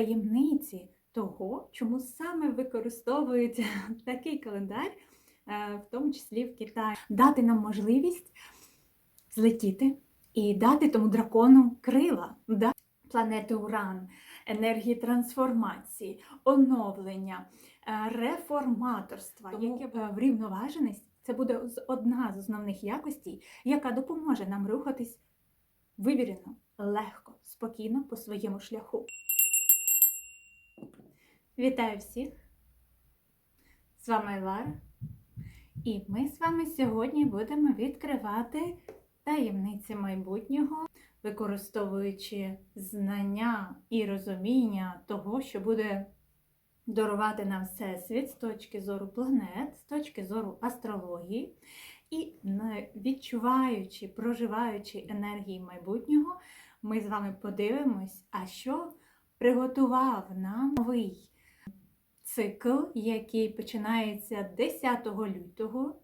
таємниці того, чому саме використовують такий календар, е, в тому числі в Китаї, дати нам можливість злетіти і дати тому дракону крила, да? планети Уран, енергії трансформації, оновлення, е, реформаторства, яке е, врівноваженість це буде одна з основних якостей, яка допоможе нам рухатись вивірено, легко, спокійно по своєму шляху. Вітаю всіх! З вами Лара. І ми з вами сьогодні будемо відкривати таємниці майбутнього, використовуючи знання і розуміння того, що буде дарувати нам Всесвіт з точки зору планет, з точки зору астрології, і відчуваючи, проживаючи енергії майбутнього, ми з вами подивимось, а що приготував нам новий цикл, який починається 10 лютого, е,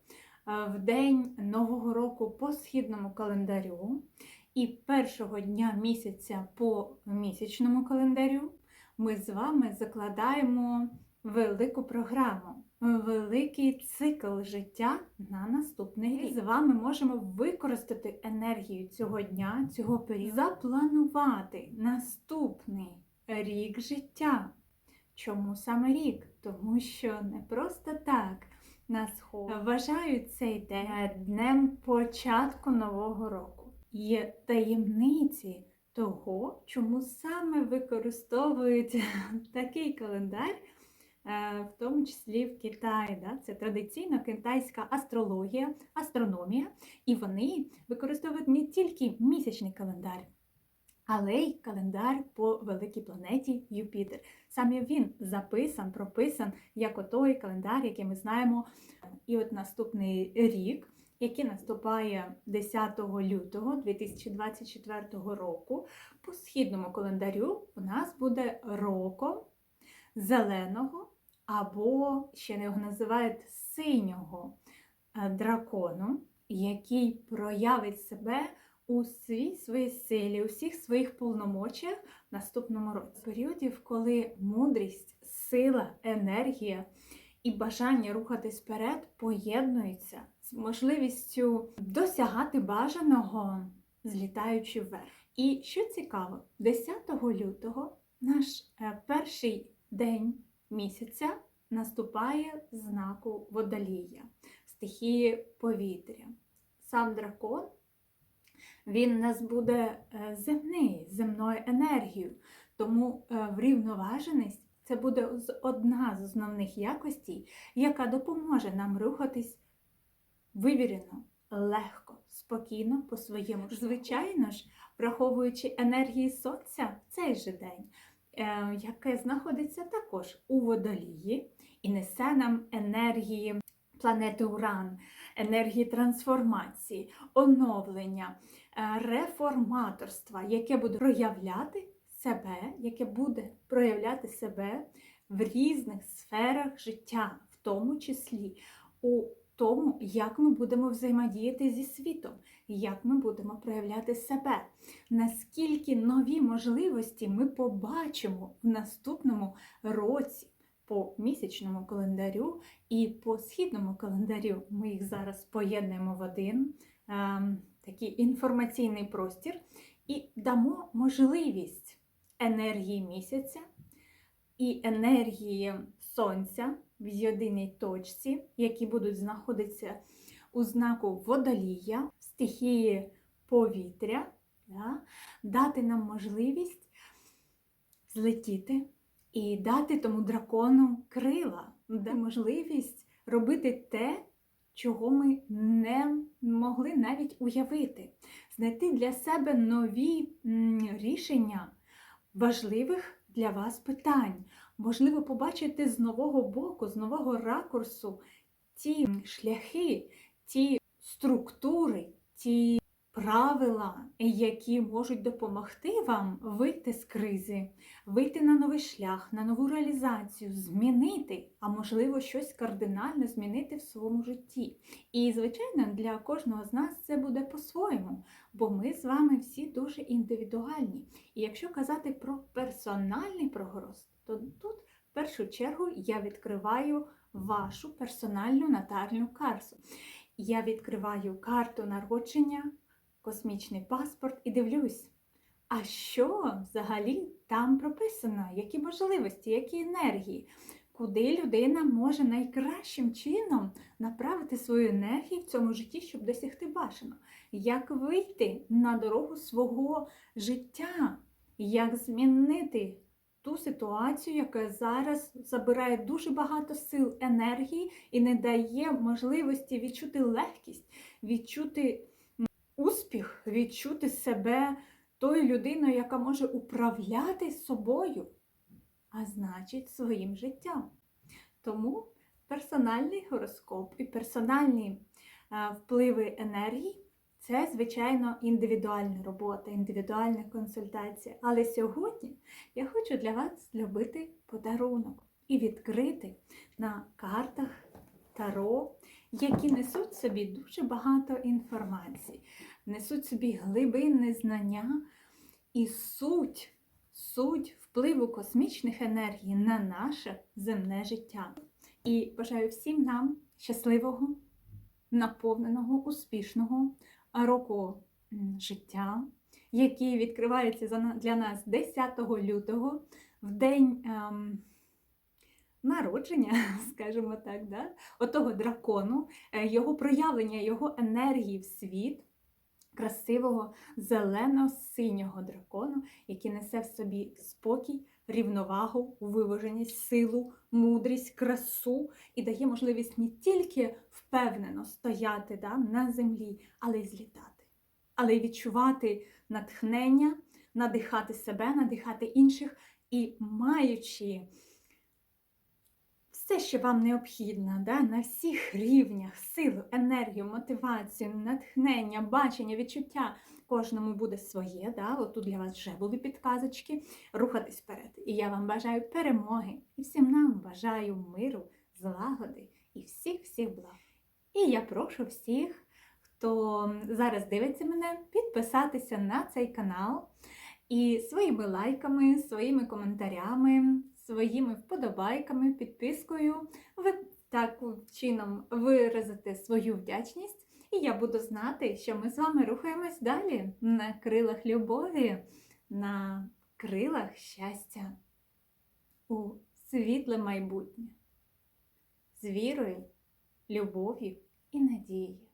в день Нового року по східному календарю, і першого дня місяця по місячному календарю ми з вами закладаємо велику програму, великий цикл життя на наступний рік. З вами можемо використати енергію цього дня, цього періоду, запланувати наступний рік життя. Чому саме рік? Тому що не просто так нас хо- вважають цей день днем початку нового року. Є таємниці того, чому саме використовують такий календар, е, в тому числі в Китаї. Да? Це традиційна китайська астрологія, астрономія, і вони використовують не тільки місячний календар, але й календар по великій планеті Юпітер. Саме він записан, прописан як отой календар, який ми знаємо. І от наступний рік, який наступає 10 лютого 2024 року, по східному календарю у нас буде роком зеленого, або ще його називають синього е, дракону, який проявить себе у всій своїй силі, у всіх своїх повномочіях в наступному році. Періодів, коли мудрість, сила, енергія і бажання рухатись вперед поєднуються з можливістю досягати бажаного, злітаючи вверх. І що цікаво, 10 лютого наш е, перший день місяця наступає знаку водолія, стихії повітря. Сам дракон він нас буде е, земний, земною енергією. Тому е, врівноваженість це буде одна з основних якостей, яка допоможе нам рухатись вивірено, легко, спокійно по своєму. Звичайно ж, враховуючи енергії сонця в цей же день, е, яке знаходиться також у водолії і несе нам енергії планети Уран, енергії трансформації, оновлення, е, реформаторства, яке буде проявляти себе, яке буде проявляти себе в різних сферах життя, в тому числі у тому, як ми будемо взаємодіяти зі світом, як ми будемо проявляти себе, наскільки нові можливості ми побачимо в наступному році по місячному календарю і по східному календарю. Ми їх зараз поєднуємо в один ем, такий інформаційний простір і дамо можливість енергії місяця і енергії сонця в єдиній точці, які будуть знаходитися у знаку водолія, стихії повітря, да, дати нам можливість злетіти і дати тому дракону крила, дати можливість робити те, чого ми не могли навіть уявити, знайти для себе нові рішення важливих для вас питань. Можливо, побачити з нового боку, з нового ракурсу ті шляхи, ті структури, ті правила, які можуть допомогти вам вийти з кризи, вийти на новий шлях, на нову реалізацію, змінити, а можливо, щось кардинально змінити в своєму житті. І, звичайно, для кожного з нас це буде по-своєму, бо ми з вами всі дуже індивідуальні. І якщо казати про персональний прогроз, то тут в першу чергу я відкриваю вашу персональну натальну карту. Я відкриваю карту народження, космічний паспорт і дивлюсь, а що взагалі там прописано, які можливості, які енергії, куди людина може найкращим чином направити свою енергію в цьому житті, щоб досягти бажаного, як вийти на дорогу свого життя, як змінити ту ситуацію, яка зараз забирає дуже багато сил енергії і не дає можливості відчути легкість, відчути успіх, відчути себе тою людиною, яка може управляти собою, а значить своїм життям. Тому персональний гороскоп і персональні е, впливи енергії це, звичайно, індивідуальна робота, індивідуальна консультація. Але сьогодні я хочу для вас зробити подарунок і відкрити на картах Таро, які несуть собі дуже багато інформації, несуть собі глибинне знання і суть, суть впливу космічних енергій на наше земне життя. І бажаю всім нам щасливого, наповненого, успішного року життя, який відкривається для нас 10 лютого, в день ем, народження, скажімо так, да? отого дракону, е, його проявлення, його енергії в світ. Красивого зелено-синього дракону, який несе в собі спокій, рівновагу, виваженість, силу, мудрість, красу і дає можливість не тільки впевнено стояти да, на землі, але й злітати, але й відчувати натхнення, надихати себе, надихати інших і маючи все, що вам необхідно, да, на всіх рівнях, силу, енергію, мотивацію, натхнення, бачення, відчуття. Кожному буде своє, да? от тут для вас вже були підказочки, рухатись вперед. І я вам бажаю перемоги, і всім нам бажаю миру, злагоди і всіх-всіх благ. І я прошу всіх, хто зараз дивиться мене, підписатися на цей канал і своїми лайками, своїми коментарями, своїми вподобайками, підпискою ви таким чином виразите свою вдячність. І я буду знати, що ми з вами рухаємось далі на крилах любові, на крилах щастя у світле майбутнє з вірою, любов'ю і надією.